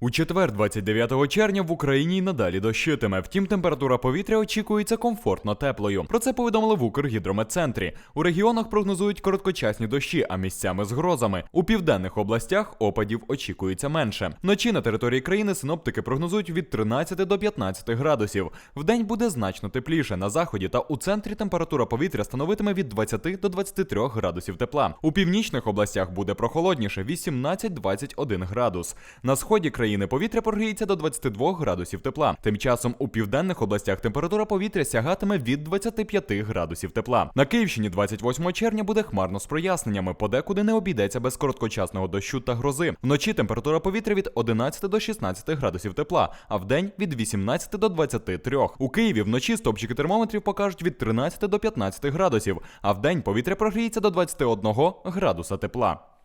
У четвер, 29 червня, в Україні й надалі дощитиме. Втім, температура повітря очікується комфортно теплою. Про це повідомили в Укргідрометцентрі. У регіонах прогнозують короткочасні дощі, а місцями з грозами. У південних областях опадів очікується менше. Вночі на території країни синоптики прогнозують від 13 до 15 градусів. Вдень буде значно тепліше. На заході та у центрі температура повітря становитиме від 20 до 23 градусів тепла. У північних областях буде прохолодніше 18-21 градус. На сході країни повітря прогріється до 22 градусів тепла. Тим часом у південних областях температура повітря сягатиме від 25 градусів тепла. На Київщині 28 червня буде хмарно з проясненнями, подекуди не обійдеться без короткочасного дощу та грози. Вночі температура повітря від 11 до 16 градусів тепла, а вдень від 18 до 23. У Києві вночі стопчики термометрів покажуть від 13 до 15 градусів, а вдень повітря прогріється до 21 градуса тепла.